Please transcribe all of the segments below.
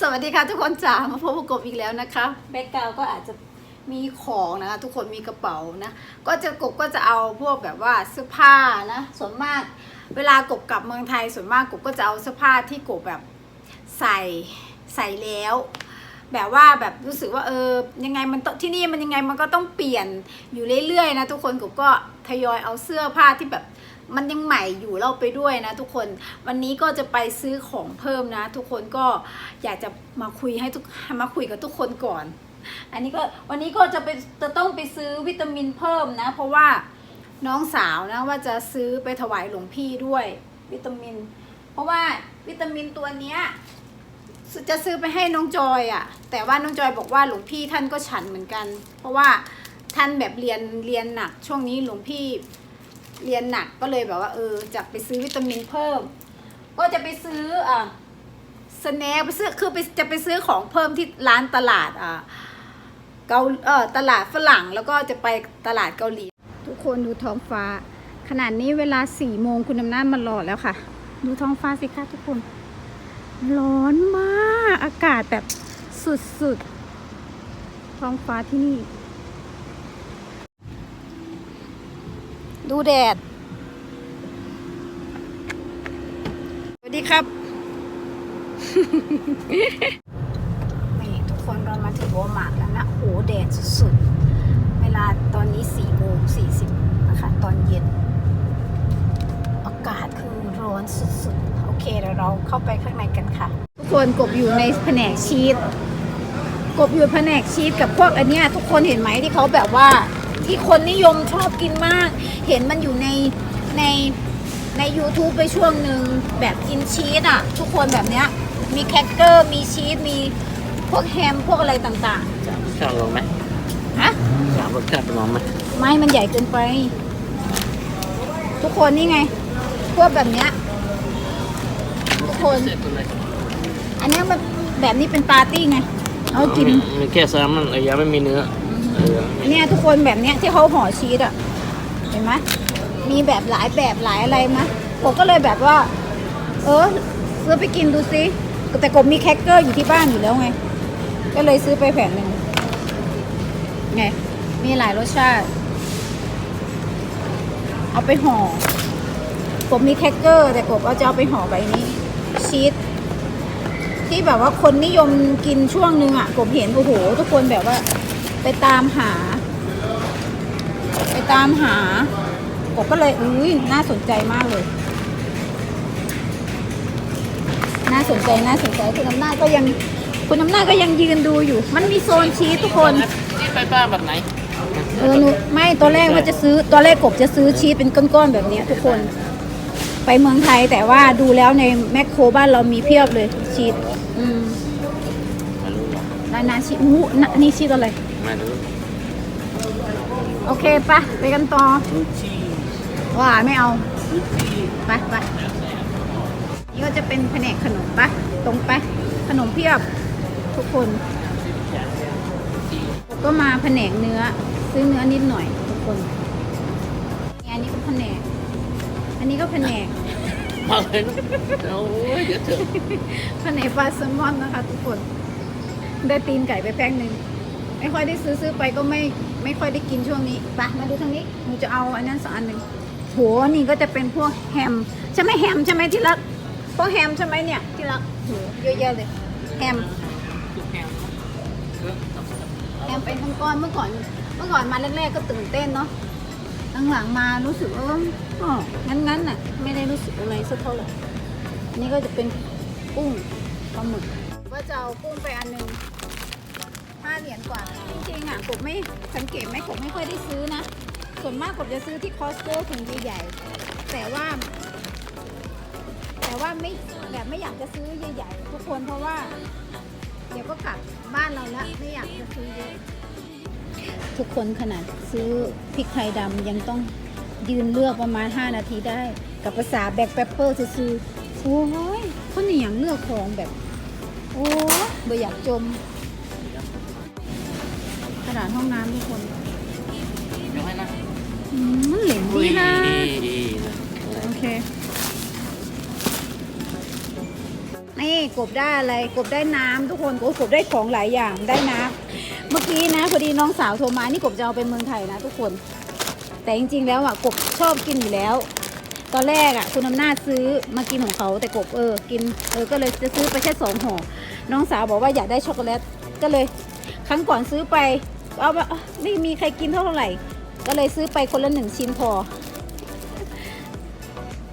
สวัสดีค่ะทุกคนจ๋ามาพบกับกบอีกแล้วนะคะแบ็กกราวก็อาจจะมีของนะคะ ทุกคนมีกระเป๋านะ ก็จะกบก็จะเอาพวกแบบว่าเสื้อผ้านะ ส่วนมากเวลากบกลับเมืองไทยส่วนมากกบก็จะเอาเสื้อผ้าที่กบแบบใส่ใส่แล้ว แบบว่าแบบรู้สึกว่าเออยังไงมันที่นี่มันยังไงมันก็ต้องเปลี่ยนอยู่เรื่อยๆนะทุกคนกบก็ทยอยเอาเสื้อผ้าที่แบบ มันยังใหม่อยู่เราไปด้วยนะทุกคนวันนี้ก็จะไปซื้อของเพิ่มนะ ทุกคนก็อยากจะมาคุยให้ทุกมาคุยกับทุกคนก่อน อันนี้ก็วันนี้ก็จะไปจะต้องไปซื้อวิตามินเพิ่มนะ เพราะว่าน้องสาวนะว่าจะซื้อไปถวายหลวงพี่ด้วยวิตามิน เพราะว่าวิตามินตัวเนี้ยจะซื้อไปให้น้องจอยอะ่ะ แต่ว่าน้องจอยบอกว่าหลวงพี่ท่านก็ฉันเหมือนกัน เพราะว่าท่านแบบเรียนเรียนหนักช่วงนี้หลวงพี่ เรียนหนักก็เลยแบบว่าเออจะไปซื้อวิตามินเพิ่ม ก็จะไปซื้ออะสแน็คไปซื้อคือไปจะไปซื้อของเพิ่มที่ร้านตลาดอะเกาเออตลาดฝรั่งแล้วก็จะไปตลาดเกาหลี ทุกคนดูท้องฟ้า ขนาดนี้เวลาสี่โมงคุณอำนาจมารอแล้วค่ะ ดูท้องฟ้าสิคะทุกคน ร้อนมากอากาศแบบสุดๆท้องฟ้าที่นี่ ดูแดด สวัสดีครับ นี่ทุกคนเรามาถึงโวลมาร์ทแล้วนะโหแดดสุดๆ เวลาตอนนี้4โมง40นะคะ ตอนเย็น อากาศคือร้อนสุดๆ โอเคเดี๋ยวเราเข้าไปข้างในกันค่ะ ทุกคนกบอยู่ในแผนกชีสกบอยู่แผนกชีสกับพวกอันเนี้ยทุกคนเห็นไหมที่เขาแบบว่า ที่คนนิยมชอบกินมาก เห็นมันอยู่ในในใน YouTube ไปช่วงหนึ่งแบบกินชีสอะ ทุกคนแบบเนี้ยมีแครกเกอร์ มีชีส มีพวกแฮม พวกอะไรต่างสามรสชาติลองไหมๆฮะสามรสชาติลองไหมไม่มันใหญ่เกินไป ทุกคนนี่ไง พวกแบบเนี้ยทุกคน เสร็จไปเลยอันเนี้ยมันแบบนี้เป็นปาร์ตี้ไงเอากิน มีมีแค่แซลมอนระยะไม่มีเนื้อ เนเนี้ยทุกคนแบบเนี้ยที่เขาห่อชีสอะ เห็นไหมมีแบบหลายแบบหลายอะไรมะผมก็เลยแบบว่า เออซื้อไปกินดูซิแต่กบมีแครกเกอร์อยู่ที่บ้านอยู่แล้วไง ก็เลยซื้อไปแผ่นหนึ่งไงมีหลายรสชาติ เอาไปห่อกบมีแครกเกอร์ แต่กบเอาจะเอาไปห่อใบนี้ ชีสที่แบบว่าคนนิยมกินช่วงหนึงอะกบเห็นโอ้โหทุกคนแบบว่า ไปตามหา ไปตามหากบก็เลยอุ้ยน่าสนใจมากเลย น่าสนใจน่าสนใจคุณอำนาจก็ยังคุณอำนาจก็ยังยืนดูอยู่ มันมีโซนชีสทุกคนนี่ไปบ้านแบบไหนเออหนูไม่ตอนแรกว่าจะซื้อตอนแรกกบจะซื้อชีสเป็นก้อนๆแบบเนี้ยทุกคน ไปเมืองไทยแต่ว่าดูแล้วในแมคโครบ้านเรามีเพียบเลยชีสอืมไม่รู้หรอกร้านนาชีสอู้น่ะนี่ชีสอะไร ไม่รู้โอเคปะไปกันต่อว่าไม่เอาไปไปนี่ก็จะเป็นแผนกขนมปะตรงไปขนมเพียบทุกคน ก็มาแผนกเนื้อซื้อเนื้อนิดหน่อยทุกคนอันนี้ก็แผนก อันนี้ก็แผนกมาเลยนะโอ้ยเดี๋ยวเถอะแผนกปลาแซลมอนนะคะ ทุกคน ได้ตีนไก่ไปแป้งหนึ่ง ไม่ค่อยได้ซื้อซื้อไปก็ไม่ไม่ค่อยได้กินช่วงนี้ไปมาดูทางนี้หนูจะเอาอันนั้นสักอันหนึ่งโหนี่ก็จะเป็นพวกแฮมใช่ไหมแฮมใช่ไหมที่รักพวกแฮมใช่ไหมเนี่ยที่รักโหเยอะแยะเลยแฮมแฮมเป็นก้อนเมื่อก่อนเมื่อก่อนมาแรกๆก็ตื่นเต้นเนาะหลังๆมารู้สึกว่าอ๋องั้นๆน่ะ ไม่ได้รู้สึกอะไรสักเท่าไหร่นนี้ก็จะเป็นกุ้งปลาหมึกว่าจะเอากุ้งไปอันหนึ่ง เหรียญกว่า จริงๆอะกบไม่สังเกตไหมกบไม่ค่อยได้ซื้อนะ ส่วนมากกบจะซื้อที่คอสโก้ถุงใหญ่ๆแต่ว่า แต่ว่าไม่แบบไม่อยากจะซื้อใหญ่ๆทุกคนเพราะว่า เดี๋ยวก็กลับบ้านเราล้วไม่อยากจะซื้อเยอะทุกคนขนาดซื้อพริกไทยดำยังต้องยืนเลือกประมาณ 5 นาทีได้ กับภาษาแบ็คเปปเปอร์ซื้อโอ้ยคนเหนี่ยงเลือกของแบบ โอ้ยบ่อยากจม ระดาษห้องน้ำทุกคนเดี๋ยวให้นะอืมเหลนดีนะอุ้ยโอเค นี่กบได้อะไร กบได้น้ำทุกคนโอ้กบได้ของหลายอย่างได้น้ำเมื่อกี้นะพอดีน้องสาวโทรมานี่กบจะเอาไปเมืองไทยนะทุกคน แต่จริงๆแล้วอะกบชอบกินอยู่แล้ว ตอนแรกอะคุณอำนาจซื้อมากินของเขาแต่กบเออกินเออก็เลยจะซื้อไปแค่สองห่อน้องสาวบอกว่าอยากได้ช็อกโกแลตก็เลย ครั้งก่อนซื้อไป เอาว่าไม่มีใครกินเท่าไหร่ ก็เลยซื้อไปคนละหนึ่งชิ้นพอ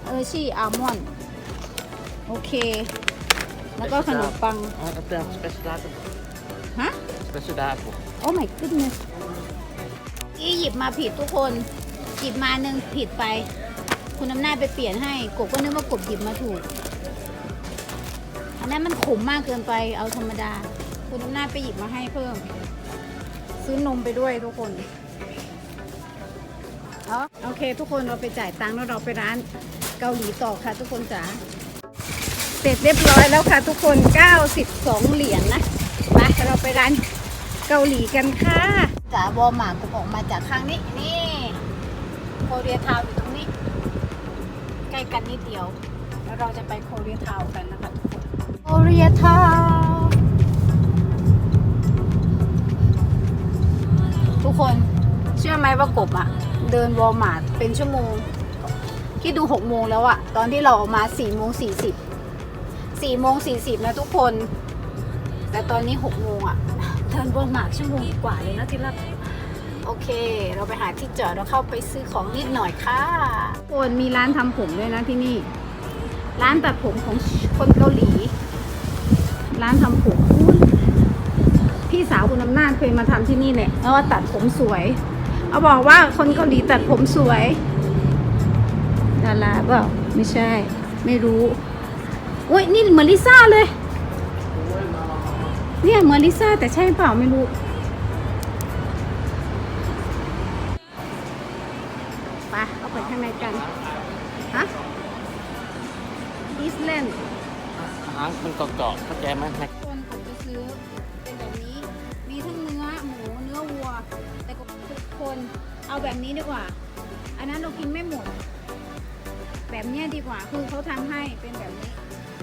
เออชี่อัลมอนด์โอเค แล้วก็ขนมปัง Ah, dat is speciaal. ฮะ Speciaal. โอ้ my goodness อีหยิบมาผิดทุกคน หยิบมาหนึ่งผิดไป คุณอำนาจไปเปลี่ยนให้ กบก็นึกว่ากบหยิบมาถูก อันนั้นมันขมมากเกินไป เอาธรรมดา คุณอำนาจไปหยิบมาให้เพิ่ม ซื้อนมไปด้วยทุกคนเอาโอเค ทุกคนเราไปจ่ายตังค์แล้วเราไปร้านเกาหลีต่อค่ะ ทุกคนจ๋าเสร็จเรียบร้อยแล้วค่ะ ทุกคน 92 เหรียญนะไปเราไปร้านเกาหลีกันค่ะจ๋าวอลมาร์ทก็ออกมาจากข้างนี้นี่โคเรียทาวน์อยู่ตรงนี้ ใกล้กันนิดเดียว แล้วเราจะไปโคเรียทาวน์กันนะคะทุกคนโคเรียทาว ทุกคนเชื่อไหมว่ากบอะเดินวอลมาร์ทเป็นชั่วโมงคิดดูหกโมงแล้วอะตอนที่เราออกมาสี่โมงสี่สิบสี่โมงสี่สิบนะทุกคน แต่ตอนนี้หกโมงอะเดินวอลมาร์ทชั่วโมงกว่าเลยนะที่รักโอเค เราไปหาที่จอดแล้วเข้าไปซื้อของนิดหน่อยค่ะคนมีร้านทำผมด้วยนะที่นี่ ร้านตัดผมของคนเกาหลี ร้านทำผม พี่สาวคุณอำนาจเคยมาทำที่นี่แหละแล้วว่าตัดผมสวยเอาบอกว่าคนเกาหลีตัดผมสวยดาราเปล่าไม่ใช่ ไม่รู้อุ้ยนี่เหมือนลิซ่าเลย เนี่ยเหมือนลิซ่าแต่ใช่เปล่าไม่รู้ไปเข้าไปข้างในกันฮะอีสแลนด์อาหารมันเกาะๆเข้าใจไหม เอาแบบนี้ดีกว่า อันนั้นเรากินไม่หมด แบบเนี้ยดีกว่า คือเขาทำให้เป็นแบบนี้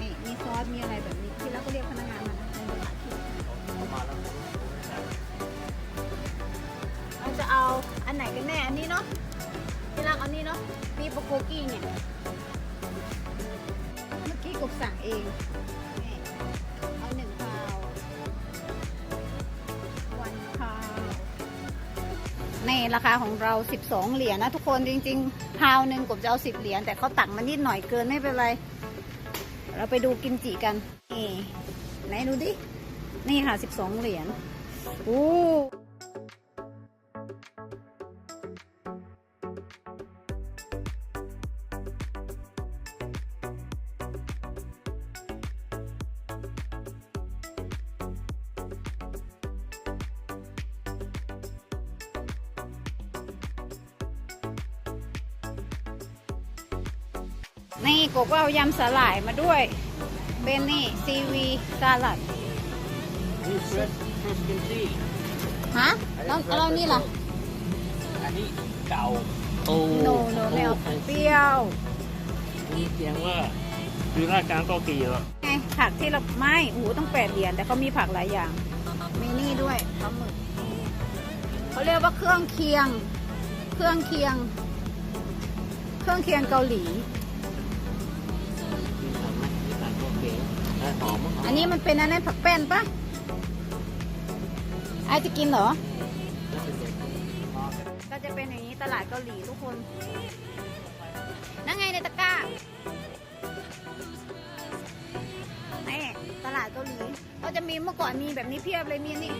นี่มีซอส มีอะไรแบบนี้ ที่เราก็เรียกพนักงานมานะในตลาดที่เราจะเอาอันไหนกันแน่ อันนี้เนาะ ที่รักเอานี้เนาะปีโปโกกี้เนี่ย เมื่อกี้กบสั่งเอง ราคาของเรา 12 เหรียญนะทุกคนจริงๆพาวหนึ่งกบจะเอา 10 เหรียญแต่เขาตักมานิดหน่อยเกินไม่เป็นไร เราไปดูกิมจิกันนี่ไหนดูดิ นี่ค่ะ 12 เหรียญอู้ นี่กบก็เอายำสาหร่ายมาด้วย เป็นนี่ซีวีสลัดนี่เฟรชเฟรชกิมจิฮะแล้วแล้วนี่ล่ะ อันนี้เก่าโอ้โนโนไม่เอาเปรี้ยวมีเสียงว่าคือราชการก็กี่แล้วไงผักที่เราไม่โอ้โหต้องแปดเหรียญแต่เขามีผักหลายอย่าง มีนี่ด้วยปลาหมึกเขาเรียกว่าเครื่องเคียง เครื่องเคียง เครื่องเคียงเกาหลี หอมมั้งอันนี้มันเป็นอะไรผักแป้นปะไอจะกินเหรอ ก็จะเป็นอย่างนี้ตลาดเกาหลีทุกคน นั่งไงในตะกร้านี่ตลาดเกาหลี ก็จะมีเมื่อก่อนมีแบบนี้เพียบเลยมีนี่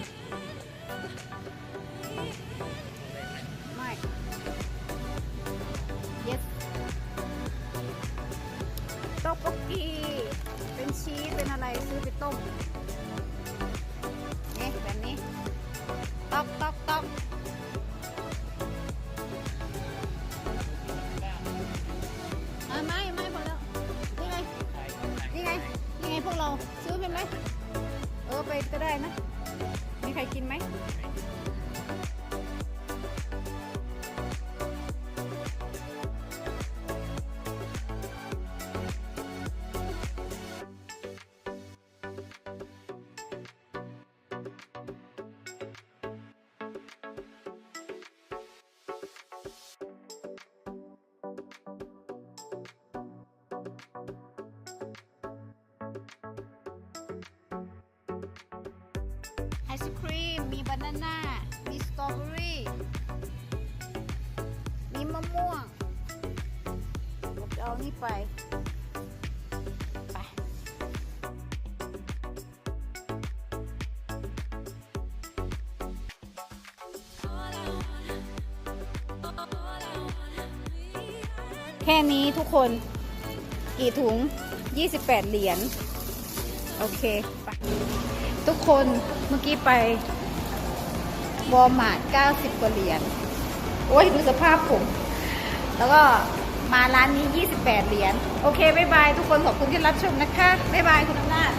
อไปก็ได้นะ มีใครกินไหม ศครีม มีบานาน่า มีสตรอเบอรี่ มีมะม่วงผมจะเอานี่ไป ไป แค่นี้ทุกคน กี่ถุง 28 เหรียญ โอเค ไป ทุกคนเมื่อกี้ไปวอลมาร์ท90 กว่าเหรียญ โอ้ย ดูสภาพผม แล้วก็มาร้านนี้ 28 เหรียญ โอเค บ๊ายบาย ทุกคนขอบคุณที่รับชมนะคะ บ๊ายบาย คุณอำนาจ